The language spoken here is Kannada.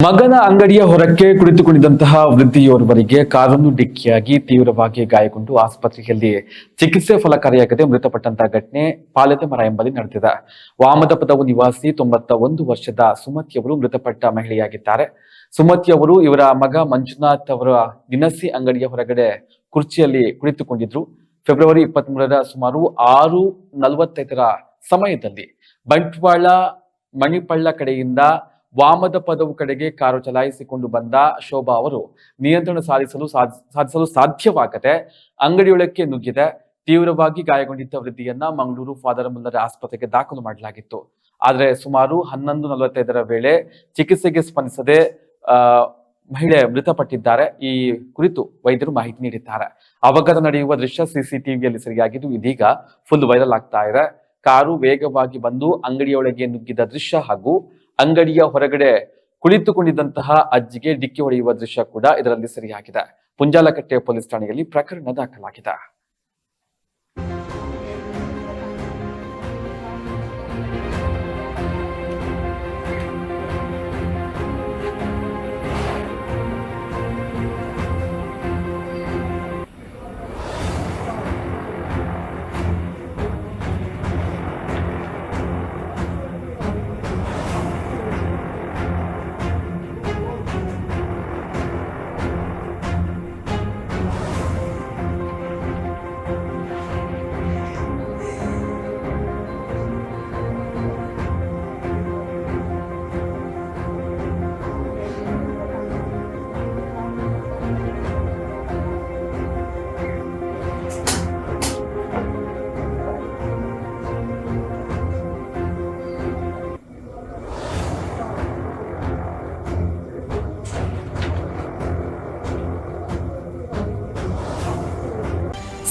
ಮಗನ ಅಂಗಡಿಯ ಹೊರಕ್ಕೆ ಕುಳಿತುಕೊಂಡಿದ್ದಂತಹ ವೃದ್ಧಿಯೋರ್ವರಿಗೆ ಕಾರನ್ನು ಡಿಕ್ಕಿಯಾಗಿ ತೀವ್ರವಾಗಿ ಗಾಯಗೊಂಡು ಆಸ್ಪತ್ರೆಯಲ್ಲಿ ಚಿಕಿತ್ಸೆ ಫಲಕಾರಿಯಾಗದೆ ಮೃತಪಟ್ಟಂತಹ ಘಟನೆ ಪಾಲದ ಮರ ಎಂಬಲ್ಲಿ ನಡೆದಿದೆ. ವಾಮದಪದವು ನಿವಾಸಿ ತೊಂಬತ್ತ ಒಂದು ವರ್ಷದ ಸುಮತಿಯವರು ಮೃತಪಟ್ಟ ಮಹಿಳೆಯಾಗಿದ್ದಾರೆ. ಸುಮತಿಯವರು ಇವರ ಮಗ ಮಂಜುನಾಥ್ ಅವರ ದಿನಸಿ ಅಂಗಡಿಯ ಹೊರಗಡೆ ಕುರ್ಚಿಯಲ್ಲಿ ಕುಳಿತುಕೊಂಡಿದ್ರು. ಫೆಬ್ರವರಿ ಇಪ್ಪತ್ತ್ ಮೂರರ ಸುಮಾರು ಆರು ನಲವತ್ತೈದರ ಸಮಯದಲ್ಲಿ ಬಂಟ್ವಾಳ, ಮಣಿಪಳ್ಳ ಕಡೆಯಿಂದ ವಾಮದ ಪದವು ಕಡೆಗೆ ಕಾರು ಚಲಾಯಿಸಿಕೊಂಡು ಬಂದ ಶೋಭಾ ಅವರು ನಿಯಂತ್ರಣ ಸಾಧಿಸಲು ಸಾಧ್- ಸಾಧಿಸಲು ಸಾಧ್ಯವಾಗದೆ ಅಂಗಡಿಯೊಳಕ್ಕೆ ನುಗ್ಗಿದೆ. ತೀವ್ರವಾಗಿ ಗಾಯಗೊಂಡಿದ್ದ ವೃದ್ಧಿಯನ್ನ ಮಂಗಳೂರು ಫಾದರ್ ಮುಲ್ಲರ ಆಸ್ಪತ್ರೆಗೆ ದಾಖಲು ಮಾಡಲಾಗಿತ್ತು. ಆದರೆ ಸುಮಾರು ಹನ್ನೊಂದು ನಲವತ್ತೈದರ ವೇಳೆ ಚಿಕಿತ್ಸೆಗೆ ಸ್ಪಂದಿಸದೆ ಮಹಿಳೆ ಮೃತಪಟ್ಟಿದ್ದಾರೆ. ಈ ಕುರಿತು ವೈದ್ಯರು ಮಾಹಿತಿ ನೀಡಿದ್ದಾರೆ. ಅವಘಡ ನಡೆಯುವ ದೃಶ್ಯ ಸಿಸಿಟಿವಿಯಲ್ಲಿ ಸರಿಯಾಗಿದ್ದು ಇದೀಗ ಫುಲ್ ವೈರಲ್ ಆಗ್ತಾ ಇದೆ. ಕಾರು ವೇಗವಾಗಿ ಬಂದು ಅಂಗಡಿಯೊಳಗೆ ನುಗ್ಗಿದ ದೃಶ್ಯ ಹಾಗೂ ಅಂಗಡಿಯ ಹೊರಗಡೆ ಕುಳಿತುಕೊಂಡಿದ್ದಂತಹ ಅಜ್ಜಿಗೆ ಡಿಕ್ಕಿ ಹೊಡೆಯುವ ದೃಶ್ಯ ಕೂಡ ಇದರಲ್ಲಿ ಸರಿಯಾಗಿದೆ. ಪುಂಜಾಲಕಟ್ಟೆ ಪೊಲೀಸ್ ಠಾಣೆಯಲ್ಲಿ ಪ್ರಕರಣ ದಾಖಲಾಗಿದೆ.